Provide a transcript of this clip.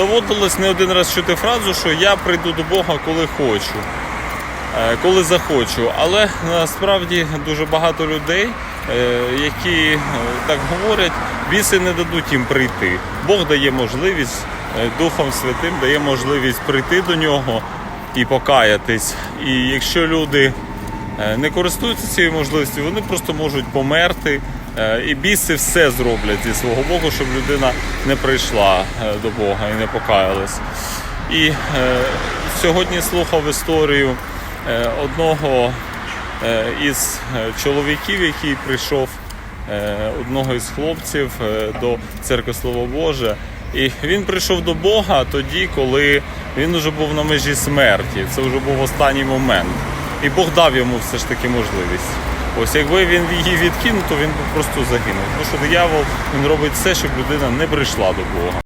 доводилось не один раз чути фразу, що я прийду до Бога, коли хочу, е, коли захочу. Але насправді дуже багато людей, е, які е, так говорять, біси не дадуть їм прийти. Бог дає можливість е, Духом Святим дає можливість прийти до нього і покаятись. І якщо люди е, не користуються цією можливістю, вони просто можуть померти. Е, І біси все зроблять зі свого боку, щоб людина не прийшла е, до Бога і не покаялась. І е, сьогодні слухав історію е, одного із чоловіків, який прийшов, одного із хлопців до церкви Слово Боже. І він прийшов до Бога тоді, коли він вже був на межі смерті. Це вже був останній момент. І Бог дав йому все ж таки можливість. Ось якби він її відкинув, то він би просто загинув. Тому що диявол він робить все, щоб людина не прийшла до Бога.